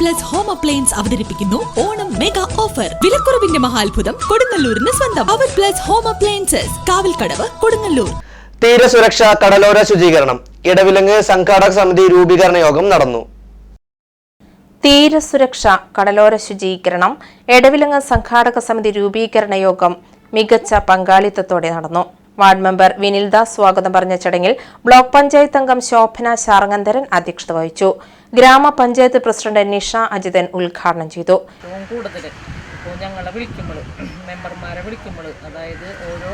Plus home appliance അവതരിപ്പിക്കുന്നു Onam mega offer വിലക്കുറവിന്റെ മഹാത്ഭുതം കൊടുങ്ങല്ലൂരിന് സ്വന്തം. Power plus home appliances Kavalkadavu Kodungallur. തീരസുരക്ഷ കടലോര ശുചീകരണം. ഇടവിലങ്ങ് സംഘാടക സമിതി രൂപീകരണ യോഗം നടന്നു. തീരസുരക്ഷ കടലോര ശുചീകരണം എടവിലങ്ങ് സംഘാടക സമിതി രൂപീകരണ യോഗം മികച്ച പങ്കാളിത്തത്തോടെ നടന്നു. വാർഡ് മെമ്പർ വിനിൽദാസ് സ്വാഗതം പറഞ്ഞ ചടങ്ങിൽ ബ്ലോക്ക് പഞ്ചായത്ത് അംഗം ശോഭന ശാർങ്ങന്തരൻ അധ്യക്ഷത വഹിച്ചു. ഗ്രാമപഞ്ചായത്ത് പ്രസിഡന്റ് നിഷ അജിതൻ ഉദ്ഘാടനം ചെയ്തു. കൂടുതൽ ഇപ്പോൾ ഞങ്ങളെ വിളിക്കുമ്പോൾ മെമ്പർമാരെ വിളിക്കുമ്പോൾ അതായത് ഓരോ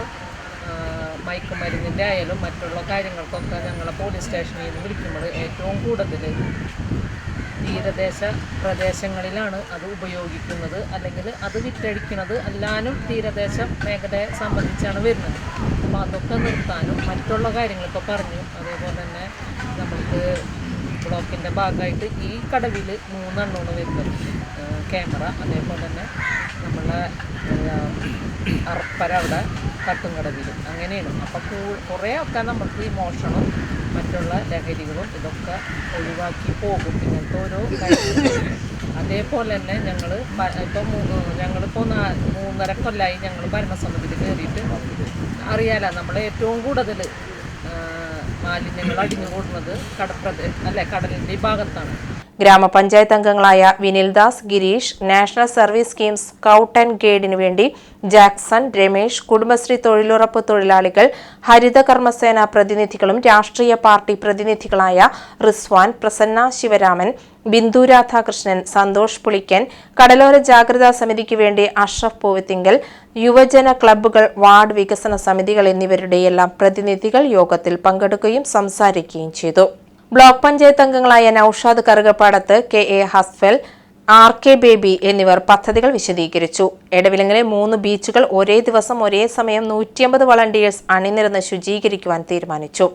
മയക്കുമരുന്നിന്റെ ആയാലും മറ്റുള്ള കാര്യങ്ങൾക്കൊക്കെ ഞങ്ങളെ പോലീസ് സ്റ്റേഷനിൽ നിന്ന് വിളിക്കുമ്പോൾ ഏറ്റവും കൂടുതൽ തീരദേശ പ്രദേശങ്ങളിലാണ് അത് ഉപയോഗിക്കുന്നത്. അല്ലെങ്കിൽ അത് വിറ്റഴിക്കുന്നത് എല്ലാനും തീരദേശ മേഖലയെ സംബന്ധിച്ചാണ് വരുന്നത്. അപ്പോൾ അതൊക്കെ നിർത്താനും മറ്റുള്ള കാര്യങ്ങളൊക്കെ പറഞ്ഞു. അതേപോലെ തന്നെ നമ്മൾക്ക് ബ്ലോക്കിന്റെ ഭാഗമായിട്ട് ഈ കടവിൽ മൂന്നെണ്ണമാണ് വരുന്നത്. ക്യാമറ അതേപോലെ തന്നെ നമ്മളെ അറപ്പര അവിടെ കട്ടുംകടവിൽ അങ്ങനെയാണ്. അപ്പോൾ കുറേ ഒക്കെ നമുക്ക് ഈ മോഷണം മറ്റുള്ള ലഹരികളും ഇതൊക്കെ ഒഴിവാക്കി പോകും. ഇങ്ങനത്തെ ഓരോ അതേപോലെ തന്നെ ഞങ്ങൾ ഇപ്പോൾ ഞങ്ങളിപ്പോൾ മൂന്നര കൊല്ലമായി ഞങ്ങൾ ഭരണസമിതിയിൽ കയറിയിട്ട് അറിയാലോ നമ്മൾ ഏറ്റവും കൂടുതൽ മാലിന്യങ്ങൾ അടിഞ്ഞുകൂടുന്നത് കടപ്രദേ അല്ലെ കടലിന്റെ ഈ ഭാഗത്താണ്. ഗ്രാമപഞ്ചായത്ത് അംഗങ്ങളായ Vinildas Gireesh national service scheme scout and ഗൈഡിന് വേണ്ടി ജാക്സൺ രമേശ് കുടുംബശ്രീ തൊഴിലുറപ്പ് തൊഴിലാളികൾ ഹരിത കർമ്മസേന പ്രതിനിധികളും രാഷ്ട്രീയ പാർട്ടി പ്രതിനിധികളായ റിസ്വാൻ പ്രസന്ന ശിവരാമൻ ബിന്ദു രാധാകൃഷ്ണൻ സന്തോഷ് പുളിക്കൻ കടലോര ജാഗ്രതാ സമിതിക്ക് വേണ്ടി അഷ്റഫ് പൂവത്തിങ്കൽ യുവജന ക്ലബ്ബുകൾ വാർഡ് വികസന സമിതികൾ എന്നിവരുടെയെല്ലാം പ്രതിനിധികൾ യോഗത്തിൽ പങ്കെടുക്കുകയും സംസാരിക്കുകയും ചെയ്തു. ബ്ലോക്ക് പഞ്ചായത്ത് അംഗങ്ങളായ Noushad Karukappadath K A Hasfal R K Baby എന്നിവർ പദ്ധതികൾ വിശദീകരിച്ചു. എടവിലങ്ങിലെ മൂന്ന് ബീച്ചുകൾ ഒരേ ദിവസം ഒരേ സമയം നൂറ്റിയമ്പത് വളണ്ടിയേഴ്സ് അണിനിരന്ന് ശുചീകരിക്കുവാൻ തീരുമാനിച്ചു.